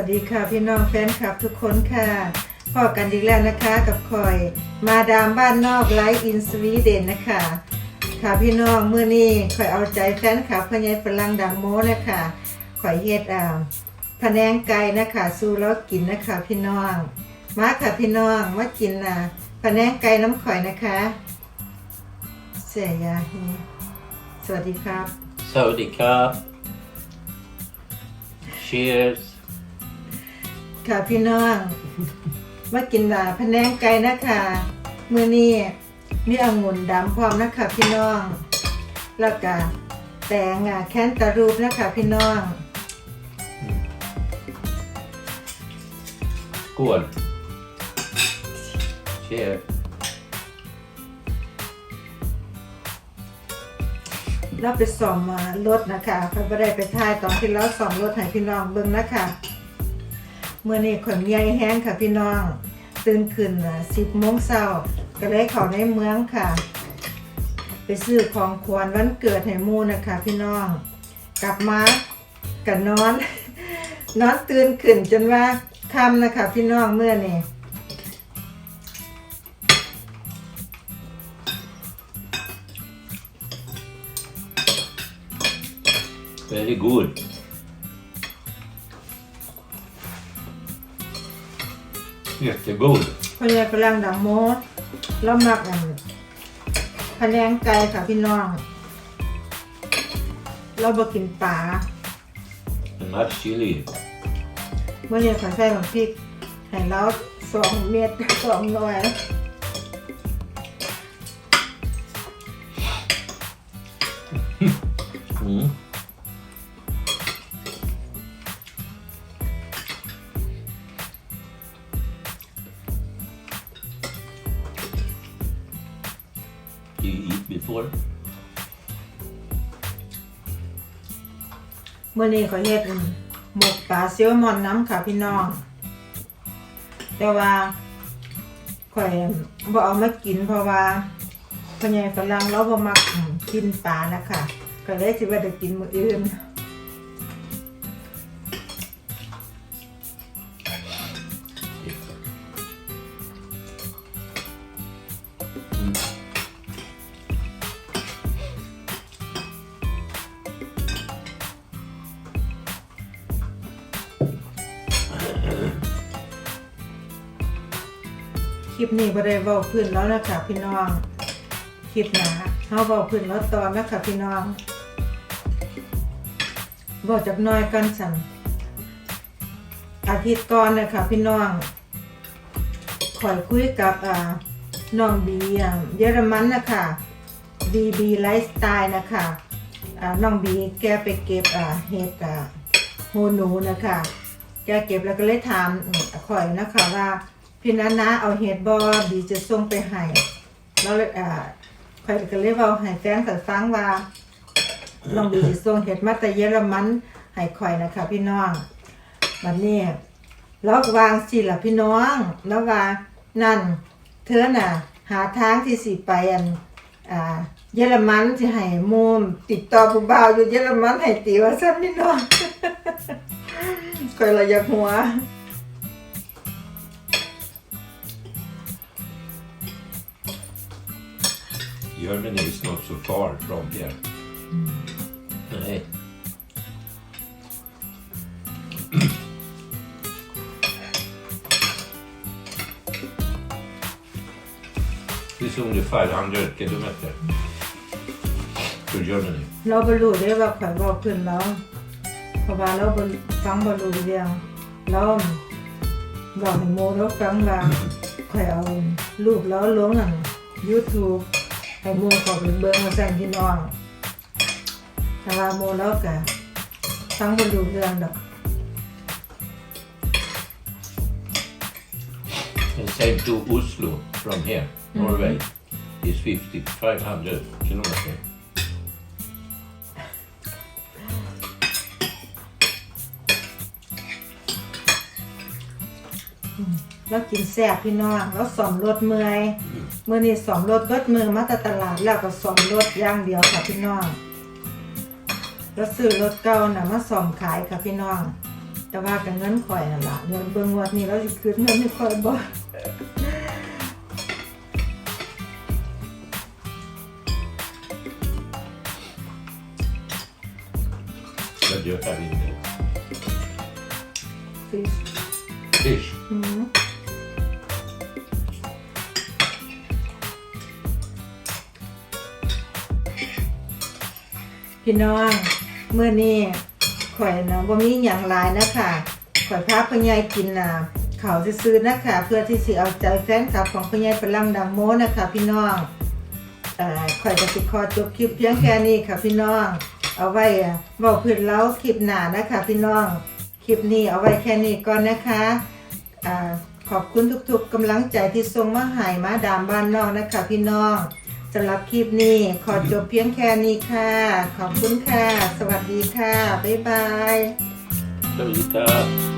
สวัสดีค่ะพี่น้องแฟนคลับทุกคนค่ะพอกันอีกแล้วนะคะกับคอยมาดามบ้านนอกไลฟ์อินสวีเดนนะคะ ค่ะพี่น้องเมื้อนี้คอยเอาใจแฟนคลับพญายฝรั่งดังโมนะคะคอยเฮ็ดอ่าพะแนงไก่นะคะสู้แล้วกินนะคะพี่น้องมาค่ะพี่น้องมากินนะพะแนงไก่น้ำข่อยนะคะเสียยาเฮสวัสดีครับ Saudi Cup. Cheers. ค่ะพี่น้องมากินอ่าพะแนงไก่นะคะมื้อนี้มีองุ่นดำพร้อมนะคะพี่น้อง แล้วก็แตงอ่าแคนตารูปนะคะพี่น้อง Skål. Cheers. เราไปส่อมมารถนะคะเขาไม่ได้ไปถ่ายตอนที่เราส่อมรถให้พี่น้องเบิ่งนะคะ เมื่อนี้ขนใหญ่แห้งค่ะพี่น้อง ตื่นขึ้นสิบโมงเช้าก็เลยเข้าในเมืองค่ะ ไปซื้อของขวัญวันเกิดให้มูนะคะ พี่น้อง กลับมากันนอน นอนตื่นขึ้นจนว่าคำนะคะ พี่น้องเมื่อนี่ Very good. 'Jättegod. พญายฝรั่งดังโมดแล้วมักอันพะแนงไก่ค่ะพี่น้อง เราบ่กินปลา En match chili. เมื่อเรียนขอใส่ของพริกให้เราสองเม็ดสองหน่วย Mm. You eat before? เมื่อนี้ขอเฮ็ดหมกปลาเซลมอนน้ำค่ะพี่น้อง แต่ว่าข่อยบ่เอามากินเพราะว่าพญายฝรั่งเราบ่มักกินปลานะคะก็เลยสิว่าจะกินมื้ออื่น ลิปนี้บ่ได้เว้าพื้นแล้วนะคะพี่น้อง คลิปหนาเฮาเว้าพื้นแล้วตอนนะคะพี่น้องบอกจักน้อยกันสั่นอาทิตย์ก่อนนะคะพี่น้องขอยคุยกับอ่าน้องบีเยอรมันนะคะบีบีไลฟ์สไตล์นะคะอ่าน้องบีแกไปเก็บเห็ดโฮนูนะคะ แกเก็บแล้วก็เลยถามอืมข่อยนะคะว่า พี่นันนะเอาเห็ดบอบีจะส่งไปให้แล้วเลยอ่าข่อยก็เลยเว้าให้แฟนข่อยฟังว่าน้องบีจะส่งเห็ดมาแต่เยอรมันให้ข่อยนะคะ พี่น้องบัดนี้แล้ววางสิล่ะพี่น้องแล้วว่านั่น เธอน่ะ หาทางที่สิไปอันอ่าเยอรมันสิให้มูมติดต่อผู้บ่าวอยู่เยอรมันให้ตีว่าซั่นพี่น้องข่อยละอยากหัว Germany is not so far from here. Nej. It's only 500 kilometer to Germany. เราบรรลุได้ว่าข่อยบอกขึ้นแล้วเพราะว่าเราบ่ฟังบรรลุเรื่องเราบอกให้โมเราฟังว่าข่อยเอารูปแล้วลงนั่น YouTube ให้โมเขอไปเบิ่งมาสั่นพี่น้องแต่ว่าโมแล้วก็ฟังบรรลุเรื่องดอก And same to Oslo from here, Norway, is 50, 500 kilometer. แล้วกินแซ่บพี่น้องแล้วสอมรถเมื่อยเมื่อนี้สอมรถเบิดมือมาแต่ตลาดแล้วก็สอมรถอย่างเดียวค่ะพี่น้องแล้วซื้อรถเก่าน่ะมาสอมขายค่ะพี่น้อง แต่ว่ากันเงินข่อยนั่นล่ะเงินเบิ่งงวดนี้เราสิคืนเงินให้ข่อยบ่ Vad du har in det? ฟิช Fish. อืม พี่น้องเมื่อนี้ข่อยนะบ่มีหยังหลายนะคะข่อยพาพ่อใหญ่กินนะเขาวซื้อๆนะคะ เพื่อที่สิเอาใจแฟนคลับของพ่อใหญ่ฝรั่งดังโมนะคะ พี่น้องข่อยจะสิขอจบคลิปเพียงแค่นี้ค่ะ พี่น้อง เอาไว้บอะเพื้นเล้าคลิปหนานะคะ พี่น้องคลิปนี้เอาไว้แค่นี้ก่อนนะคะอ่าขอบคุณทุกๆกำลังใจที่ส่งมาให้มาดามบ้านนอกนะคะ พี่น้อง สำหรับคลิปนี้ขอจบเพียงแค่นี้ค่ะ ขอบคุณค่ะ สวัสดีค่ะ บ๊ายบาย สวัสดีครับ